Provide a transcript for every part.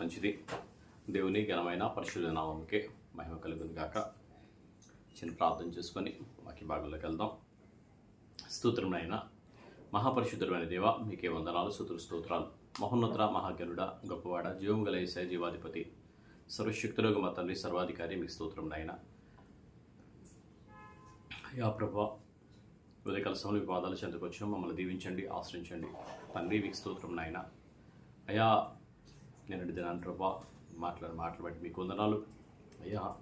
మంచిది. దేవుని ఘనమైన పరిశుద్ధ నామంకే మహిమ కలుగును గాక. చిన్న ప్రార్థన చేసుకొని మాకి భాగంలోకి వెళ్దాం. స్తోత్రమైన మహాపరిశుద్ధులమైన దేవ మీకే వందనాలు స్తోత్ర స్తోత్రాలు. మహోన్నత మహాగనుడ గొప్పవాడ జీవం గల ఈశాయ జీవాధిపతి సర్వశక్తులకు మా తండ్రి సర్వాధికారి మీకు స్తోత్రం నాయన యా ప్రభా ఉదయకాల సమయంలో వివాదాలు చెందుకొచ్చాం. మమ్మల్ని దీవించండి ఆశ్రయించండి. తండ్రి మీకు స్తోత్రం నాయన అయ్యా నేను దినాన్ని ప్రభా. మాట్లాడి మాటలు బట్టి మీకు వందనాలు. అయ్యా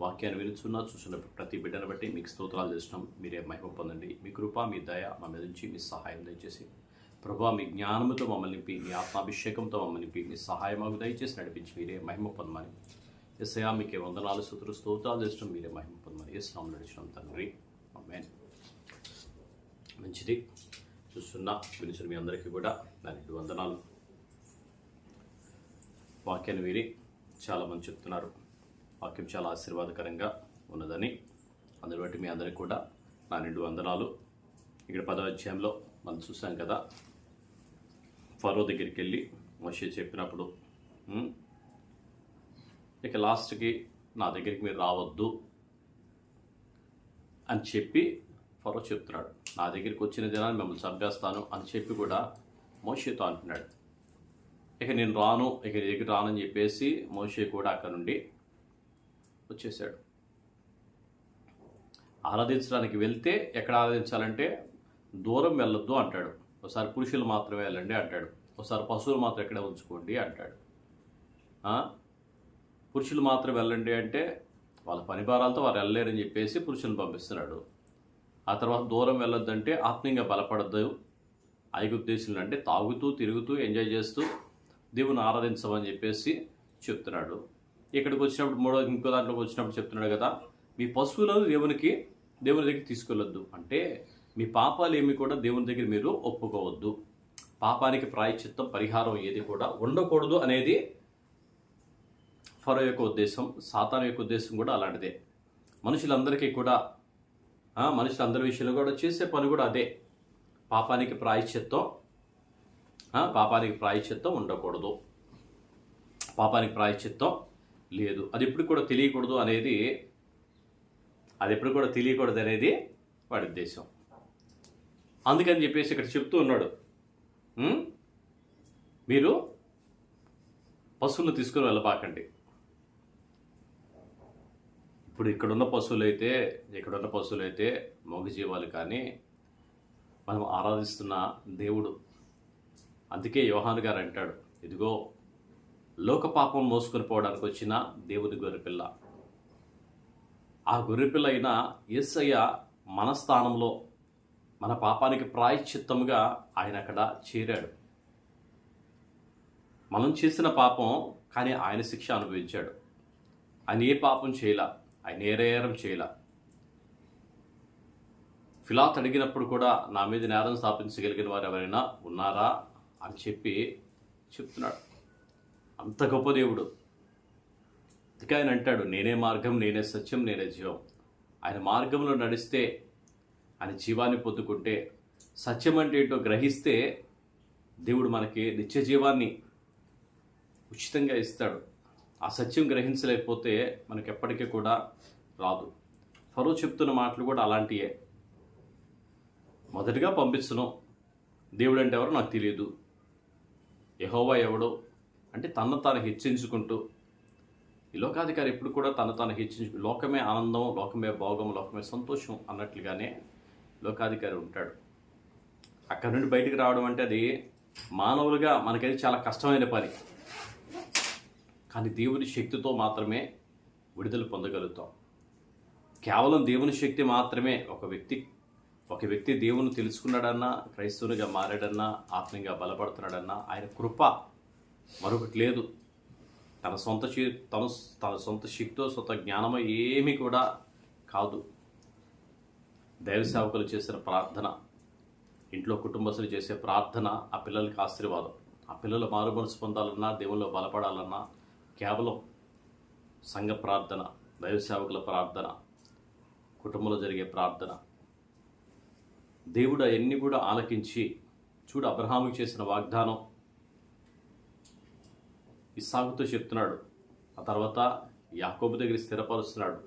వాక్యాన్ని వినుచున్నా చూసిన ప్రతి బిడ్డను బట్టి మీకు స్తోత్రాలు చేసినాం మీరే మహిమ పొందండి. మీ కృప మీ దయ మా మీద నుంచి మీ సహాయం దయచేసి. ప్రభా మీ జ్ఞానముతో మమ్మల్ని నింపి మీ ఆత్మాభిషేకంతో మమ్మల్ని నింపి మీ సహాయం మాకు దయచేసి నడిపించి మీరే మహిమ పొందమని. ఎస్ఐయా మీకే వందనాలు సుతులు స్తోత్రాలు చేసినాం మీరే మహిమ పొందమని ఏసునాం నడిచినాం తండ్రి. మంచిది. చూస్తున్నా పిలిచిన మీ అందరికీ కూడా నా రెండు వందనాలు. వాక్యాన్ని విని చాలామంది చెప్తున్నారు. వాక్యం చాలా ఆశీర్వాదకరంగా ఉన్నదని. అందుని బట్టి మీ అందరికీ కూడా నా రెండు వందనాలు. ఇక్కడ పదో అధ్యాయంలో మనం చూసాం కదా ఫరో దగ్గరికి వెళ్ళి మషి చెప్పినప్పుడు ఇక లాస్ట్కి నా దగ్గరికి మీరు రావద్దు అని చెప్పి ఫరో చెప్తున్నాడు. నా దగ్గరికి వచ్చిన దినాన్ని మిమ్మల్ని చంపేస్తాను అని చెప్పి కూడా మోషితో అంటున్నాడు. ఇక నేను రాను ఇక నీ దగ్గర రానని చెప్పేసి మోషే కూడా అక్కడ నుండి వచ్చేసాడు ఆరాధించడానికి వెళ్తే ఎక్కడ ఆరాధించాలంటే దూరం వెళ్ళొద్దు అంటాడు. ఒకసారి పురుషులు మాత్రమే వెళ్ళండి అంటాడు. ఒకసారి పశువులు మాత్రం ఎక్కడ ఉంచుకోండి అంటాడు. పురుషులు మాత్రం వెళ్ళండి అంటే వాళ్ళ పని భారాలతో వారు వెళ్ళలేరని చెప్పేసి పురుషులను పంపిస్తున్నాడు. ఆ తర్వాత దూరం వెళ్ళొద్దంటే ఆత్మీయంగా బలపడద్దు. ఐగుప్తు దేశంలో అంటే తాగుతూ తిరుగుతూ ఎంజాయ్ చేస్తూ దేవుని ఆరాధించమని చెప్పేసి చెప్తున్నాడు. ఇక్కడికి వచ్చినప్పుడు మూడో ఇంకో దాంట్లోకి వచ్చినప్పుడు చెప్తున్నాడు కదా మీ పశువులను దేవునికి దేవుని దగ్గర తీసుకెళ్ళొద్దు. అంటే మీ పాపాలు ఏమి కూడా దేవుని దగ్గర మీరు ఒప్పుకోవద్దు. పాపానికి ప్రాయశ్చిత్తం పరిహారం ఏది కూడా ఉండకూడదు అనేది ఫరో యొక్క ఉద్దేశం సాతాను యొక్క ఉద్దేశం కూడా అలాంటిదే. మనుషులందరికీ కూడా మనుషులందరి విషయంలో కూడా చేసే పని కూడా అదే. పాపానికి ప్రాయశ్చిత్తం పాపానికి ప్రాయశ్చిత్తం ఉండకూడదు. పాపానికి ప్రాయశ్చిత్తం లేదు. అది ఎప్పుడు కూడా తెలియకూడదు అనేది అది ఎప్పుడు కూడా తెలియకూడదు అనేది వాడి ఉద్దేశం. అందుకని చెప్పేసి ఇక్కడ చెప్తూ ఉన్నాడు. మీరు పశువులను తీసుకుని వెళ్ళబాకండి ఇప్పుడు ఇక్కడున్న పశువులు అయితే ఇక్కడున్న పశువులు అయితే మూగజీవాలు కానీ మనం ఆరాధిస్తున్న దేవుడు అందుకే యోహాను గారు అంటాడు ఇదిగో లోక పాపం మోసుకొని పోవడానికి వచ్చిన దేవుని గొర్రెపిల్ల. ఆ గొర్రెపిల్ల అయిన యేసయ్య మన స్థానంలో మన పాపానికి ప్రాయశ్చిత్తముగా ఆయన అక్కడ చేరాడు. మనం చేసిన పాపం కానీ ఆయన శిక్ష అనుభవించాడు. ఆయన ఏ పాపం చేయలా? ఆయన ఏ నేరం చేయలా? ఫిలాత్ అడిగినప్పుడు కూడా నా మీద నేరం స్థాపించగలిగిన వారు ఎవరైనా ఉన్నారా? అని చెప్పి చెప్తున్నాడు. అంత గొప్ప దేవుడు. అందుకే ఆయన అంటాడు నేనే మార్గం నేనే సత్యం నేనే జీవం. ఆయన మార్గంలో నడిస్తే ఆయన జీవాన్ని పొందుకుంటే సత్యం అంటే ఏంటో గ్రహిస్తే దేవుడు మనకి నిత్య జీవాన్ని ఉచితంగా ఇస్తాడు. ఆ సత్యం గ్రహించలేకపోతే మనకి ఎప్పటికీ కూడా రాదు. ఫరో చెప్తున్న మాటలు కూడా అలాంటియే. మొదటిగా పంపించను. దేవుడు అంటే ఎవరో నాకు తెలియదు. యహోవా ఎవడో అంటే తను తాను హెచ్చించుకుంటూ ఈ లోకాధికారి ఎప్పుడు కూడా తను తాను హెచ్చించు లోకమే ఆనందం లోకమే భోగం లోకమే సంతోషం అన్నట్లుగానే లోకాధికారి ఉంటాడు. అక్కడి నుండి బయటికి రావడం అంటే అది మానవులుగా మనకైతే చాలా కష్టమైన పని. కానీ దేవుని శక్తితో మాత్రమే విడుదల పొందగలుగుతాం. కేవలం దేవుని శక్తి మాత్రమే ఒక వ్యక్తి ఒక వ్యక్తి దేవుని తెలుసుకున్నాడన్నా క్రైస్తవునిగా మారాడన్నా ఆత్మీయంగా బలపడుతున్నాడన్నా ఆయన కృప మరొకటి లేదు. తన సొంత శీ- తన తన సొంత శక్తితో సొంత జ్ఞానమో ఏమీ కూడా కాదు. దైవ సేవకులు చేసిన ప్రార్థన ఇంట్లో కుటుంబస్తులు చేసే ప్రార్థన ఆ పిల్లలకి ఆశీర్వాదం. ఆ పిల్లలు మారు మనసు పొందాలన్నా దేవుల్లో బలపడాలన్నా కేవలం సంఘ ప్రార్థన దైవ సేవకుల ప్రార్థన కుటుంబంలో జరిగే ప్రార్థన దేవుడు అవన్నీ కూడా ఆలకించి చూడు అబ్రహాముకి చేసిన వాగ్దానం. ఇస్సాకుతో చెప్తున్నాడు. ఆ తర్వాత యాకోబు దగ్గర స్థిరపరుస్తున్నాడు.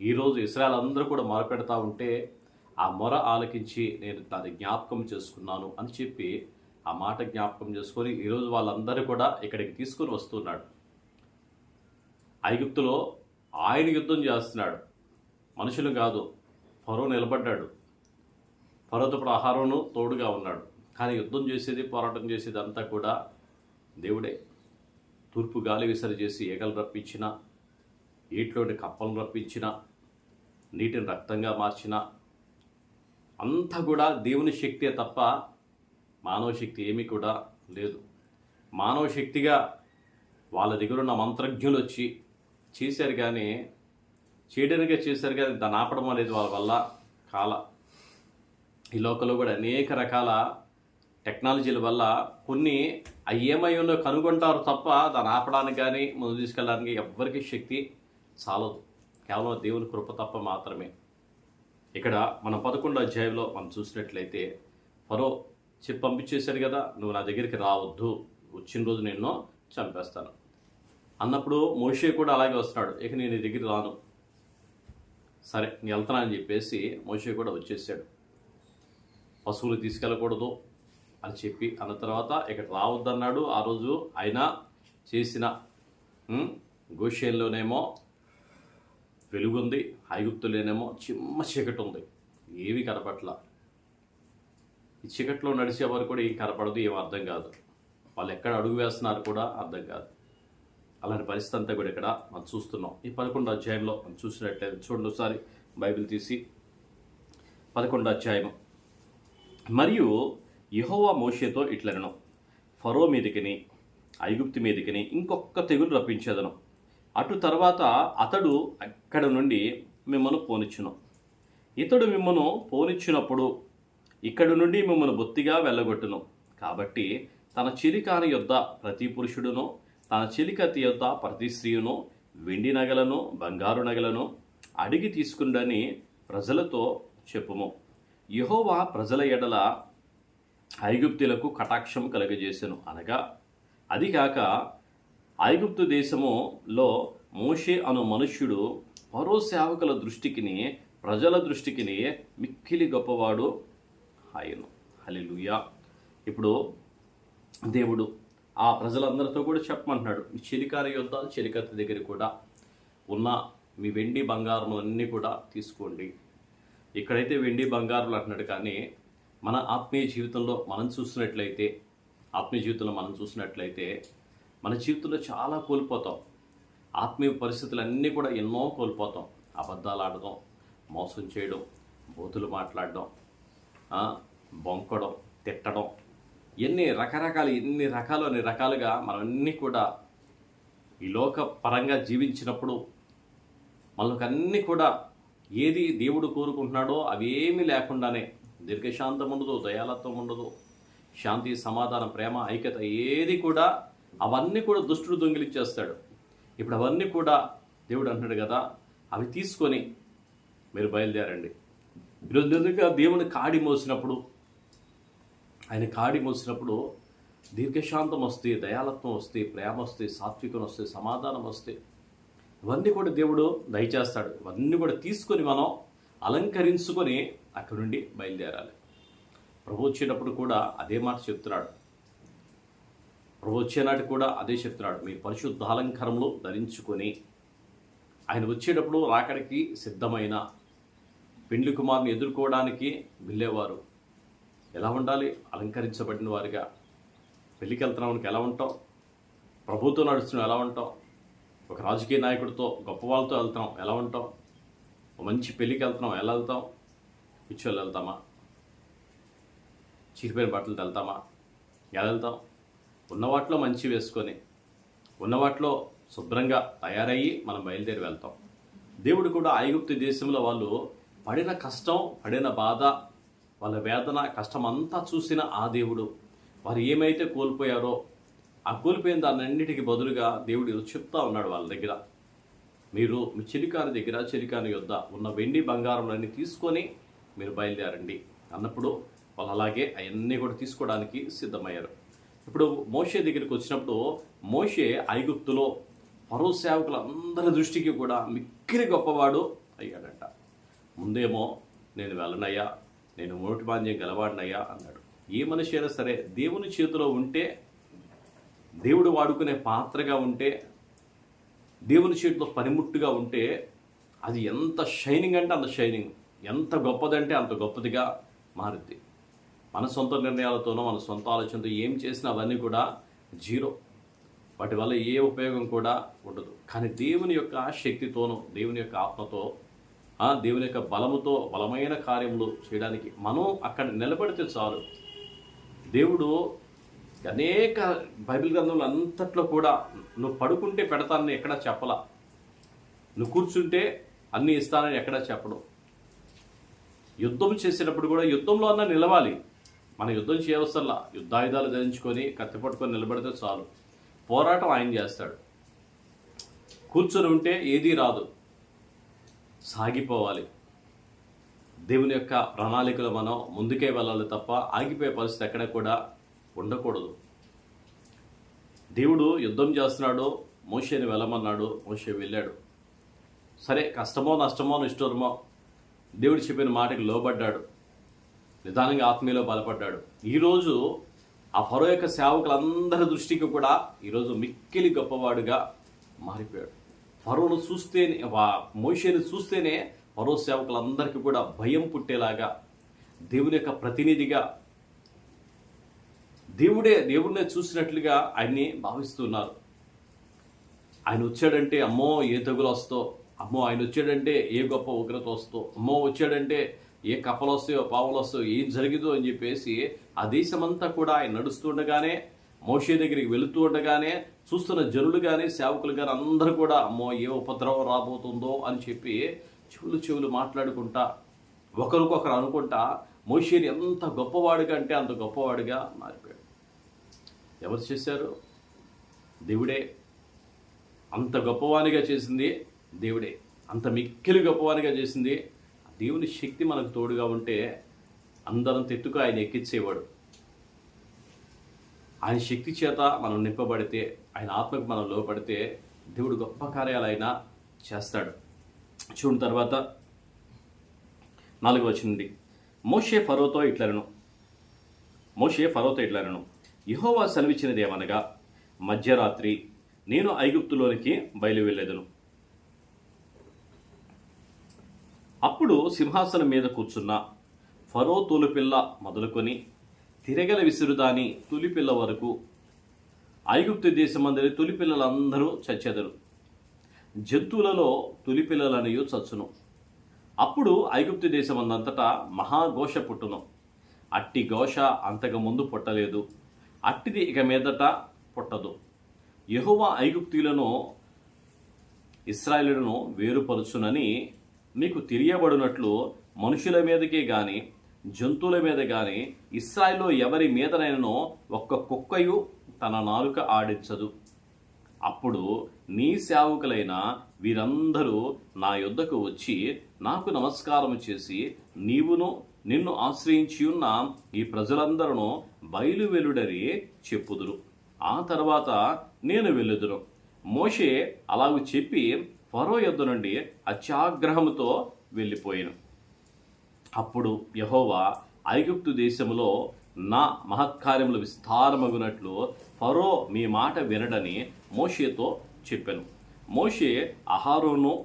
ఈరోజు ఇస్రాయల్ అందరూ కూడా మొరపెడతా ఉంటే ఆ మొర ఆలకించి నేను దాన్ని జ్ఞాపకం చేసుకున్నాను అని చెప్పి ఆ మాట జ్ఞాపకం చేసుకొని ఈరోజు వాళ్ళందరూ కూడా ఇక్కడికి తీసుకొని వస్తున్నాడు. ఐగుప్తులో ఆయన యుద్ధం చేస్తున్నాడు. మనుషులు కాదు ఫరో నిలబడ్డాడు. పర్వత ఇప్పుడు తోడుగా ఉన్నాడు. కానీ యుద్ధం చేసేది పోరాటం చేసేది అంతా కూడా దేవుడే. తూర్పు గాలి విసరి చేసి ఏగలు రప్పించిన ఈట్లోని కప్పలను రప్పించిన నీటిని రక్తంగా మార్చిన అంతా కూడా దేవుని శక్తే తప్ప మానవ శక్తి ఏమీ కూడా లేదు. మానవ శక్తిగా వాళ్ళ దగ్గర ఉన్న మంత్రజ్ఞులు వచ్చి చేశారు కానీ చేయడానికే చేశారు కానీ దాన్ని ఆపడం అనేది వాళ్ళ వల్ల కాల. ఈ లోకంలో కూడా అనేక రకాల టెక్నాలజీల వల్ల కొన్ని అయ్యేమై ఏమై ఉన్నో కనుగొంటారు తప్ప దాన్ని ఆపడానికి కానీ ముందు తీసుకెళ్ళడానికి ఎవ్వరికి శక్తి చాలదు. కేవలం దేవుని కృప తప్ప మాత్రమే. ఇక్కడ మన పదకొండో అధ్యాయంలో మనం చూసినట్లయితే ఫరో చెప్పి పంపించేశాడు కదా నువ్వు నా దగ్గరికి రావద్దు. వచ్చిన రోజు నేను చంపేస్తాను. అన్నప్పుడు మోషే కూడా అలాగే వస్తున్నాడు. ఇక నేను నీ దగ్గర రాను. సరే నేను వెళ్తానని చెప్పేసి మోషే కూడా వచ్చేసాడు. పశువులు తీసుకెళ్ళకూడదు అని చెప్పి అన్న తర్వాత ఇక్కడ రావద్దన్నాడు. ఆ రోజు ఆయన చేసిన గోషేన్లోనేమో వెలుగుంది ఐగుప్తులోనేమో చిమ్మ చీకటి ఉంది. ఏవి కనపట్ల. ఈ చీకట్లో నడిచేవారు కూడా ఏం కనపడదు ఏం అర్థం కాదు. వాళ్ళు ఎక్కడ అడుగు వేస్తున్నారు కూడా అర్థం కాదు. అలాంటి పరిస్థితి అంతా కూడా ఇక్కడ మనం చూస్తున్నాం. ఈ పదకొండో అధ్యాయంలో మనం చూసినట్లయితే చూడండి ఒకసారి బైబిల్ తీసి పదకొండో అధ్యాయం మరియు యహోవా మోషేతో ఇట్లనను. ఫరో మీదకిని ఐగుప్తి మీదకిని ఇంకొక తెగులు రప్పించేదను. అటు తర్వాత అతడు అక్కడ నుండి మిమ్మల్ని పోనిచ్చును. ఇతడు మిమ్మను పోనిచ్చినప్పుడు ఇక్కడి నుండి మిమ్మల్ని బొత్తిగా వెళ్ళగొట్టును. కాబట్టి తన చిలికాని యొద్ద ప్రతి పురుషుడును తన చిలికతి యొద్ద ప్రతి స్త్రీయును వెండి నగలను బంగారు నగలను అడిగి తీసుకుండని ప్రజలతో చెప్పుము. యహోవా ప్రజల ఎడల ఐగుప్తులకు కటాక్షం కలుగజేసెను అనగా అదిగాక ఐగుప్తు దేశములో మోషే అను మనుష్యుడు పరో సేవకుల దృష్టికిని ప్రజల దృష్టికిని మిక్కిలి గొప్పవాడు ఆయను. హలిలుయా ఇప్పుడు దేవుడు ఆ ప్రజలందరితో కూడా చెప్పమంటున్నాడు. మీ చెలికారి యుద్ధాలు చెలికత్తి దగ్గర కూడా ఉన్న మీ వెండి బంగారం అన్నీ కూడా తీసుకోండి. ఇక్కడైతే వెండి బంగారులు అంటున్నాడు. కానీ మన ఆత్మీయ జీవితంలో మనం చూసినట్లయితే ఆత్మీయ జీవితంలో మనం చూసినట్లయితే మన జీవితంలో చాలా కోల్పోతాం. ఆత్మీయ పరిస్థితులన్నీ కూడా ఎన్నో కోల్పోతాం. అబద్ధాలు ఆడడం మోసం చేయడం బోతులు మాట్లాడడం బొంకడం తిట్టడం ఎన్ని రకరకాలు ఎన్ని రకాలు అన్ని రకాలుగా మనన్నీ కూడా ఈ లోక పరంగా జీవించినప్పుడు మనకు అన్నీ కూడా ఏది దేవుడు కోరుకుంటున్నాడో అవేమీ లేకుండానే దీర్ఘశాంతం ఉండదు దయాలత్వం ఉండదు. శాంతి సమాధానం ప్రేమ ఐక్యత ఏది కూడా అవన్నీ కూడా దుష్టుడు దొంగిలిచ్చేస్తాడు. ఇప్పుడు అవన్నీ కూడా దేవుడు అంటున్నాడు కదా అవి తీసుకొని మీరు బయలుదేరండి. ఈరోజు నిజంగా దేవుని కాడి మోసినప్పుడు ఆయన కాడి మోసినప్పుడు దీర్ఘశాంతం వస్తే దయాలత్వం వస్తే ప్రేమ వస్తే సాత్వికం వస్తే సమాధానం వస్తే ఇవన్నీ కూడా దేవుడు దయచేస్తాడు. ఇవన్నీ కూడా తీసుకొని మనం అలంకరించుకొని అక్కడి నుండి బయలుదేరాలి. ప్రభు వచ్చేటప్పుడు కూడా అదే మాట చెప్తున్నాడు. ప్రభు వచ్చేనాటి కూడా అదే చెప్తున్నాడు. మీ పరిశుద్ధ అలంకరములు ధరించుకొని ఆయన వచ్చేటప్పుడు రాకడికి సిద్ధమైన పెండ్లి కుమార్ని ఎదుర్కోవడానికి వెళ్ళేవారు. ఎలా ఉండాలి? అలంకరించబడిన వారిగా. పెళ్ళికి వెళ్తున్నానికి ఎలా ఉంటాం? ప్రభుత్వం నడుస్తున్నాం ఎలా ఉంటాం? ఒక రాజకీయ నాయకుడితో గొప్ప వాళ్ళతో వెళ్తాం. ఎలా ఉంటాం? ఒక మంచి పెళ్ళికి వెళ్తున్నాం. ఎలా వెళ్తాం? పిచ్చోళ్ళు వెళ్తామా? చీరిపోయిన బట్టలతో వెళ్తామా ఎలా వెళ్తాం? ఉన్న వాటిలో మంచి వేసుకొని ఉన్న వాటిలో శుభ్రంగా తయారయ్యి మనం బయలుదేరి వెళ్తాం. దేవుడు కూడా ఐగుప్తు దేశంలో వాళ్ళు పడిన కష్టం పడిన బాధ వాళ్ళ వేదన కష్టం అంతా చూసిన ఆ దేవుడు. వారు ఏమైతే కోల్పోయారో ఆ కోల్పోయిన దాన్నింటికి బదులుగా దేవుడు చెప్తా ఉన్నాడు వాళ్ళ దగ్గర. మీరు మీ చిలికాని దగ్గర చెలికాని యొద్ద ఉన్న వెండి బంగారంలన్నీ తీసుకొని మీరు బయలుదేరండి అన్నప్పుడు వాళ్ళు అలాగే అవన్నీ కూడా తీసుకోవడానికి సిద్ధమయ్యారు. ఇప్పుడు మోషే దగ్గరికి వచ్చినప్పుడు మోషే ఐగుప్తులో పరో సేవకులందరి దృష్టికి కూడా మిక్కిరి గొప్పవాడు అయ్యాడంట. ముందేమో నేను వెళ్ళనయ్యా నేను మూటి గలవాడినయ్యా అన్నాడు. ఏ మనిషి అయినా సరే దేవుని చేతిలో ఉంటే దేవుడు వాడుకునే పాత్రగా ఉంటే దేవుని చేతిలో పనిముట్టుగా ఉంటే అది ఎంత షైనింగ్ అంటే అంత షైనింగ్. ఎంత గొప్పదంటే అంత గొప్పదిగా మారుద్ది. మన సొంత నిర్ణయాలతోనో మన సొంత ఆలోచనతో ఏం చేసినా అవన్నీ కూడా జీరో. వాటి వల్ల ఏ ఉపయోగం కూడా ఉండదు. కానీ దేవుని యొక్క శక్తితోనూ దేవుని యొక్క ఆత్మతో ఆ దేవుని యొక్క బలముతో బలమైన కార్యములు చేయడానికి మనం అక్కడ నిలబడితే చాలు. దేవుడు అనేక బైబిల్ గ్రంథంలో అంతట్లో కూడా నువ్వు పడుకుంటే పెడతానని ఎక్కడా చెప్పలా. నువ్వు కూర్చుంటే అన్నీ ఇస్తానని ఎక్కడా చెప్పడం. యుద్ధం చేసేటప్పుడు కూడా యుద్ధంలో అన్నా నిలవాలి. మన యుద్ధం చేయవసరలా. యుద్ధాయుధాలు ధరించుకొని కత్తి పట్టుకొని నిలబడితే చాలు. పోరాటం ఆయన చేస్తాడు. కూర్చొని ఉంటే ఏదీ రాదు. సాగిపోవాలి. దేవుని యొక్క ప్రణాళికలు మనం ముందుకే వెళ్ళాలి తప్ప ఆగిపోయే పరిస్థితి ఎక్కడ కూడా ఉండకూడదు. దేవుడు యుద్ధం చేస్తున్నాడు మోషేని వెళ్ళమన్నాడు మోషే వెళ్ళాడు. సరే కష్టమో నష్టమో నిష్ఠూరమో దేవుడు చెప్పిన మాటకి లోబడ్డాడు. నిదానంగా ఆత్మీయలో బలపడ్డాడు. ఈరోజు ఆ ఫరో యొక్క సేవకులందరి దృష్టికి కూడా ఈరోజు మిక్కిలి గొప్పవాడుగా మారిపోయాడు. ఫరోను చూస్తేనే వా- మోషేని చూస్తేనే ఫరో సేవకులందరికీ కూడా భయం పుట్టేలాగా దేవుని యొక్క ప్రతినిధిగా దేవుడే దేవుడినే చూసినట్లుగా ఆయన్ని భావిస్తున్నారు. ఆయన వచ్చాడంటే అమ్మో ఏ తెగులు వస్తో? అమ్మో ఆయన వచ్చాడంటే ఏ గొప్ప ఉగ్రత వస్తో? అమ్మో వచ్చాడంటే ఏ కప్పలు వస్తాయో పావులు వస్తాయో ఏం జరిగిందో అని చెప్పేసి ఆ దేశమంతా కూడా ఆయన నడుస్తుండగానే మోషే దగ్గరికి వెళుతూ ఉండగానే చూస్తున్న జనులు కానీ సేవకులు కానీ అందరూ కూడా అమ్మో ఏ ఉపద్రవం రాబోతుందో అని చెప్పి చెవులు చెవులు మాట్లాడుకుంటా ఒకరికొకరు అనుకుంటా మోషేని ఎంత గొప్పవాడిగా అంటే అంత గొప్పవాడిగా మారిపోయాడు. ఎవరు చేశారు? దేవుడే అంత గొప్పవానిగా చేసింది దేవుడే. అంత మిక్కిలి గొప్పవానిగా చేసింది. దేవుని శక్తి మనకు తోడుగా ఉంటే అందరం తెత్తుకు ఆయన ఎక్కించేవాడు ఆయన శక్తి చేత మనం నింపబడితే ఆయన ఆత్మకు మనం లోపడితే దేవుడు గొప్ప కార్యాలు ఆయన చేస్తాడు. చూడు తర్వాత నాలుగు వచ్చింది మోషే ఫరోతో ఇట్లరను మోషే ఫరోతో ఇట్లరను యహోవా సెలవిచ్చినది ఏమనగా మధ్యరాత్రి నేను ఐగుప్తులోనికి బయలు వెళ్ళేదను అప్పుడు సింహాసనం మీద కూర్చున్న ఫరో తొలిపిల్ల మొదలుకొని తిరగల విసురుదాని తొలిపిల్ల వరకు ఐగుప్తు దేశమందరి తొలిపిల్లలందరూ చచ్చెదరు. జంతువులలో తొలిపిల్లలనియు చచ్చును. అప్పుడు ఐగుప్తు దేశమందంతటా మహాఘోష పుట్టును. అట్టి ఘోష అంతకు ముందు పుట్టలేదు. అట్టిది ఇక మీదట పుట్టదు. యెహోవా ఐగుప్తీయులను ఇస్రాయేలును వేరుపరుచునని మీకు తెలియబడినట్లు మనుషుల మీదకే కానీ జంతువుల మీద కానీ ఇస్రాయిల్లో ఎవరి మీదనైనను ఒక్క కుక్కయు తన నాలుక ఆడించదు. అప్పుడు నీ సేవకులైన వీరందరూ నా యొద్దకు వచ్చి నాకు నమస్కారం చేసి నీవును నిన్ను ఆశ్రయించి ఉన్న ఈ ప్రజలందరూ బయలు వెలుడరి చెప్పుదురు. ఆ తర్వాత నేను వెళ్ళుదును మోషే అలాగ చెప్పి ఫరో యొద్ద నుండి అత్యాగ్రహముతో వెళ్ళిపోయాను. అప్పుడు యహోవా ఐగుప్తు దేశంలో నా మహత్కార్యములు విస్తారమగునట్లు ఫరో మీ మాట వినడని మోషేతో చెప్పాను. మోషే అహారోను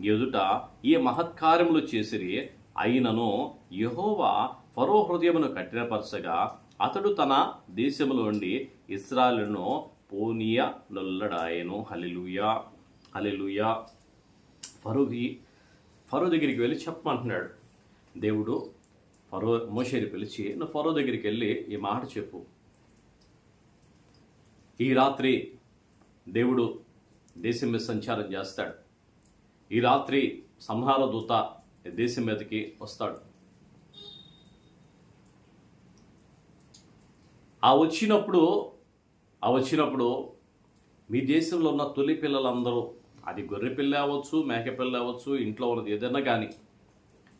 ఎదుట ఈ మహత్కార్యములు చేసిరి అయినను యహోవా ఫరో హృదయమును కఠినపరచగా అతడు తన దేశంలో ఉండి ఇస్రాయలును పోనీయ నొల్లడాయను. హలిలుయా హలిలుయా ఫరోకి ఫరో దగ్గరికి వెళ్ళి చెప్పమంటున్నాడు. దేవుడు ఫరో మోషేని పిలిచి నువ్వు ఫరో దగ్గరికి వెళ్ళి ఈ మాట చెప్పు. ఈ రాత్రి దేవుడు దేశం మీద సంచారం చేస్తాడు. ఈ రాత్రి సంహార దూత దేశం మీదకి వస్తాడు. ఆ వచ్చినప్పుడు ఆ వచ్చినప్పుడు మీ దేశంలో ఉన్న తొలి పిల్లలందరూ అది గొర్రె పిల్ల అవ్వచ్చు మేక పిల్ల అవ్వచ్చు ఇంట్లో ఉన్నది ఏదైనా కానీ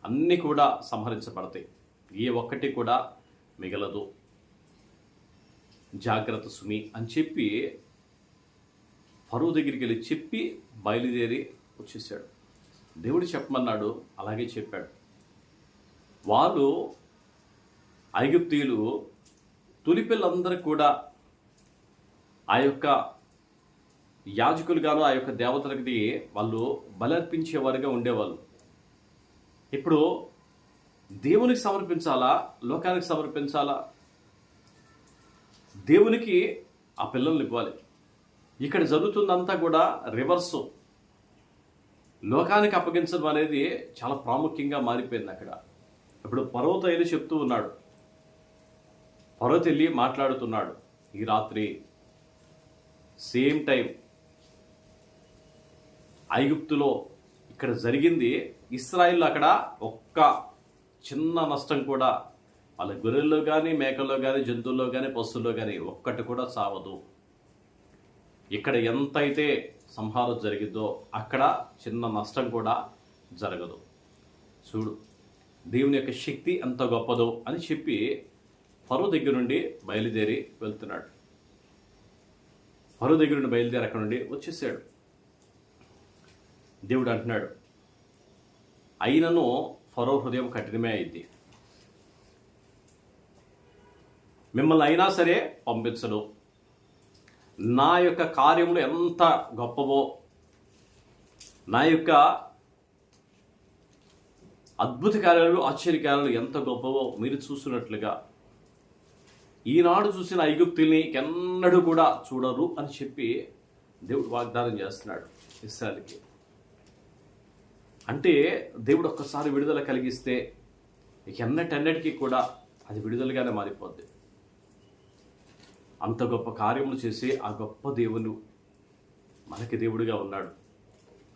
అన్నీ కూడా సంహరించబడతాయి. ఏ ఒక్కటి కూడా మిగలదు. జాగ్రత్త సుమి అని చెప్పి పరువు దగ్గరికి వెళ్ళి చెప్పి బయలుదేరి వచ్చేసాడు. దేవుడు చెప్పమన్నాడు అలాగే చెప్పాడు. వాళ్ళు ఐగుప్తీయులు తొలిపిల్లందరూ కూడా ఆ యొక్క యాజకులుగాను ఆ యొక్క దేవతలకి వాళ్ళు బలర్పించేవారుగా ఉండేవాళ్ళు. ఇప్పుడు దేవునికి సమర్పించాలా? లోకానికి సమర్పించాలా? దేవునికి ఆ పిల్లల్ని ఇవ్వాలి. ఇక్కడ జరుగుతుందంతా కూడా రివర్సు. లోకానికి అప్పగించడం అనేది చాలా ప్రాముఖ్యంగా మారిపోయింది అక్కడ. ఇప్పుడు పర్వత వెళ్ళి చెప్తూ ఉన్నాడు. పర్వత వెళ్ళి మాట్లాడుతున్నాడు ఈ రాత్రి. సేమ్ టైం ఐగుప్తులో ఇక్కడ జరిగింది. ఇస్రాయిల్ అక్కడ ఒక్క చిన్న నష్టం కూడా. వాళ్ళ గొర్రెల్లో కానీ మేకల్లో కానీ జంతువుల్లో కానీ పశువుల్లో కానీ ఒక్కటి కూడా సావదు. ఇక్కడ ఎంతైతే సంహారం జరిగిందో అక్కడ చిన్న నష్టం కూడా జరగదు. చూడు దేవుని యొక్క శక్తి ఎంత గొప్పదో అని చెప్పి ఫరో దగ్గర నుండి బయలుదేరి వెళ్తున్నాడు. పరువు దగ్గర నుండి బయలుదేరి అక్కడ నుండి వచ్చేసాడు. దేవుడు అంటున్నాడు అయినను ఫరో హృదయం కఠినమే అయింది. మిమ్మల్ని అయినా సరే పంపించడు నా యొక్క కార్యములు ఎంత గొప్పవో నా యొక్క అద్భుత కార్యాలు ఆశ్చర్య కార్యాలు ఎంత గొప్పవో మీరు చూస్తున్నట్లుగా ఈనాడు చూసిన ఐగుప్తుల్ని ఎన్నడూ కూడా చూడరు అని చెప్పి దేవుడు వాగ్దానం చేస్తున్నాడు ఇస్రాయల్కి. అంటే దేవుడు ఒక్కసారి విడుదల కలిగిస్తే ఇక కూడా అది విడుదలగానే మారిపోద్ది. అంత గొప్ప కార్యములు చేసే ఆ గొప్ప దేవుడు మనకి దేవుడిగా ఉన్నాడు.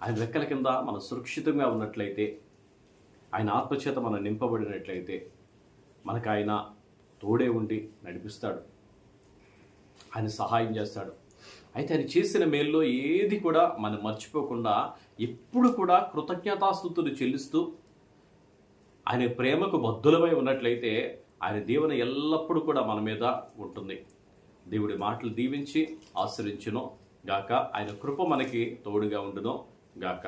ఆయన రెక్కల కింద మనం సురక్షితంగా ఉన్నట్లయితే ఆయన ఆత్మచేత మనం నింపబడినట్లయితే మనకు ఆయన తోడే ఉండి నడిపిస్తాడు. ఆయన సహాయం చేస్తాడు. అయితే ఆయన చేసిన మేల్లో ఏది కూడా మనం మర్చిపోకుండా ఎప్పుడు కూడా కృతజ్ఞతాస్థుతులు చెల్లిస్తూ ఆయన ప్రేమకు బద్దులమై ఉన్నట్లయితే ఆయన దీవెన ఎల్లప్పుడూ కూడా మన మీద ఉంటుంది. దేవుడి మాటలు దీవించి ఆశ్రయించును గాక. ఆయన కృప మనకి తోడుగా ఉండును గాక.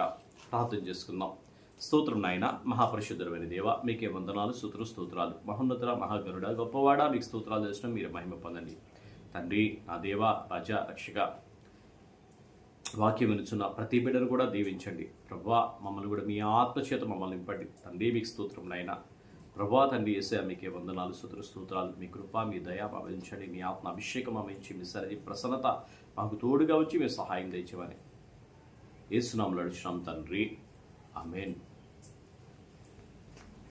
ప్రార్థన చేసుకుందాం. స్తోత్రం నాయన మహాపరిశుద్ధమైన దేవ మీకే వందనాలు సూత్రు స్తోత్రాలు. మహోన్నతుల మహాగరుడ గొప్పవాడ మీకు స్తోత్రాలు చేసిన మీరు మహిమ పొందండి. తండ్రి నా దేవ రాజా రక్షక వాక్యం వినుచున్న ప్రతి బిడ్డను కూడా దీవించండి. ప్రభా మమ్మల్ని కూడా మీ ఆత్మచేత మమ్మల్ని నింపండి. తండ్రి మీకు స్తోత్రం నాయన. ప్రభా తండ్రి వేసే మీకే వందనాలు సుతులు స్తోత్రాలు. మీ కృప మీ దయ భావించండి మీ ఆత్మ అభిషేకం అమించి మీ సరి ప్రసన్నత మాకు తోడుగా వచ్చి మీ సహాయం తెచ్చేవని ఏసునాములు అడుచున్నాం తండ్రి. ఆమెన్.